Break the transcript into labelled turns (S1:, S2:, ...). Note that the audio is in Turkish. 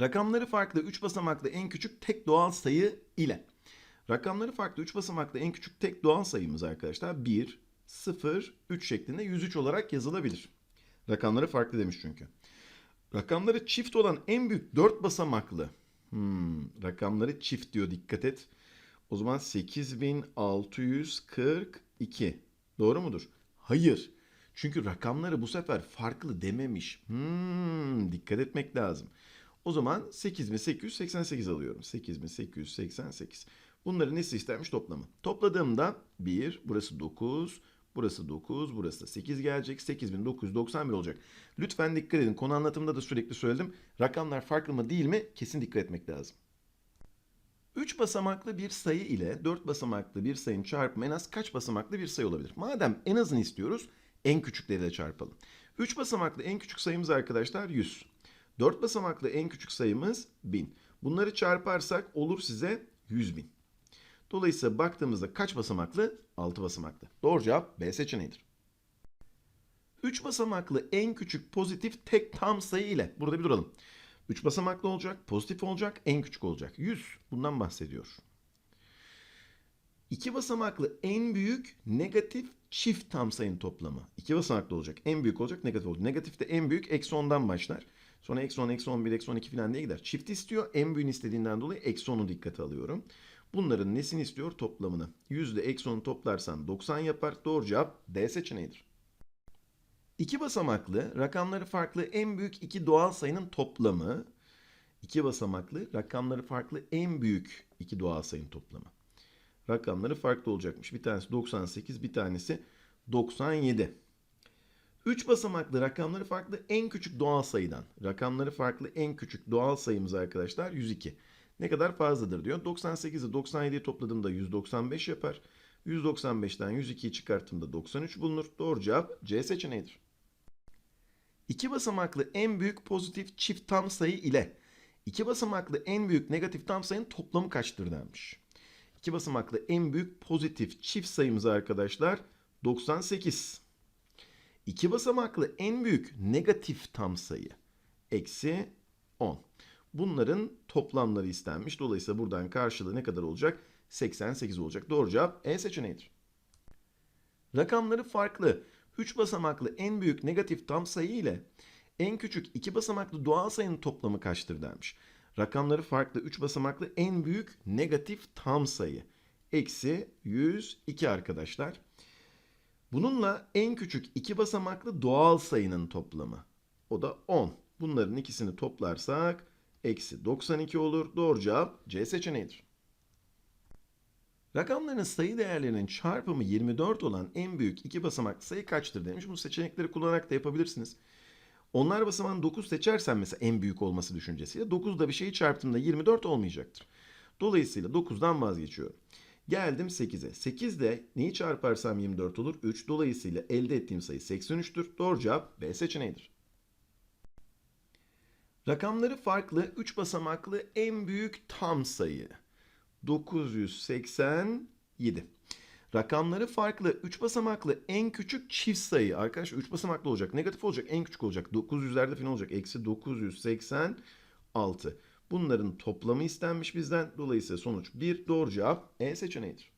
S1: Rakamları farklı 3 basamaklı en küçük tek doğal sayı ile. Rakamları farklı 3 basamaklı en küçük tek doğal sayımız arkadaşlar 1, 0, 3 şeklinde 103 olarak yazılabilir. Rakamları farklı demiş çünkü. Rakamları çift olan en büyük 4 basamaklı. Hmm, rakamları çift diyor dikkat et. O zaman 8642. Doğru mudur? Hayır. Çünkü rakamları bu sefer farklı dememiş. Hmm, dikkat etmek lazım. O zaman 8888 alıyorum. 8888. Bunların nesi istermiş toplamı? Topladığımda 1, burası 9, burası 9, burası da 8 gelecek. 8991 olacak. Lütfen dikkat edin. Konu anlatımında da sürekli söyledim. Rakamlar farklı mı değil mi? Kesin dikkat etmek lazım. 3 basamaklı bir sayı ile 4 basamaklı bir sayının çarpımı en az kaç basamaklı bir sayı olabilir? Madem en azını istiyoruz en küçükleri de çarpalım. 3 basamaklı en küçük sayımız arkadaşlar 100. 4 basamaklı en küçük sayımız 1000. Bunları çarparsak olur size 100 bin. Dolayısıyla baktığımızda kaç basamaklı? 6 basamaklı. Doğru cevap B seçeneğidir. 3 basamaklı en küçük pozitif tek tam sayı ile burada bir duralım. 3 basamaklı olacak, pozitif olacak, en küçük olacak. 100 bundan bahsediyor. 2 basamaklı en büyük negatif çift tam sayının toplamı. 2 basamaklı olacak, en büyük olacak, negatif olacak. Negatif de en büyük eksi 10'dan başlar. Sonra eksi 10, eksi 11, eksi 12 falan diye gider. Çift istiyor, en büyüğünü istediğinden dolayı eksi 10'u dikkate alıyorum. Bunların nesini istiyor? Toplamını. 100 ile eksi 10'u toplarsan 90 yapar. Doğru cevap D seçeneğidir. İki basamaklı rakamları farklı en büyük iki doğal sayının toplamı. İki basamaklı rakamları farklı en büyük iki doğal sayının toplamı. Rakamları farklı olacakmış. Bir tanesi 98, bir tanesi 97. Üç basamaklı rakamları farklı en küçük doğal sayıdan. Rakamları farklı en küçük doğal sayımız arkadaşlar 102. Ne kadar fazladır diyor. 98 ile 97'yi topladığımda 195 yapar. 195'ten 102'yi çıkarttığımda 93 bulunur. Doğru cevap C seçeneğidir. İki basamaklı en büyük pozitif çift tam sayı ile iki basamaklı en büyük negatif tam sayının toplamı kaçtır denmiş. İki basamaklı en büyük pozitif çift sayımız arkadaşlar 98. İki basamaklı en büyük negatif tam sayı eksi 10. Bunların toplamları istenmiş. Dolayısıyla buradan karşılığı ne kadar olacak? 88 olacak. Doğru cevap E seçeneğidir. Rakamları farklı 3 basamaklı en büyük negatif tam sayı ile en küçük 2 basamaklı doğal sayının toplamı kaçtır denmiş. Rakamları farklı 3 basamaklı en büyük negatif tam sayı. Eksi 102 arkadaşlar. Bununla en küçük 2 basamaklı doğal sayının toplamı. O da 10. Bunların ikisini toplarsak eksi 92 olur. Doğru cevap C seçeneğidir. Rakamların sayı değerlerinin çarpımı 24 olan en büyük iki basamaklı sayı kaçtır demiş. Bu seçenekleri kullanarak da yapabilirsiniz. Onlar basamağın 9 seçersen mesela en büyük olması düşüncesiyle 9 da bir şeyi çarptığımda 24 olmayacaktır. Dolayısıyla 9'dan vazgeçiyorum. Geldim 8'e. 8 de neyi çarparsam 24 olur? 3. Dolayısıyla elde ettiğim sayı 83'tür. Doğru cevap B seçeneğidir. Rakamları farklı 3 basamaklı en büyük tam sayı. 987. Rakamları farklı 3 basamaklı en küçük çift sayı. Arkadaşlar 3 basamaklı olacak. Negatif olacak. En küçük olacak. 900'lerde falan olacak. Eksi 986. Bunların toplamı istenmiş bizden. Dolayısıyla sonuç 1. Doğru cevap E seçeneğidir.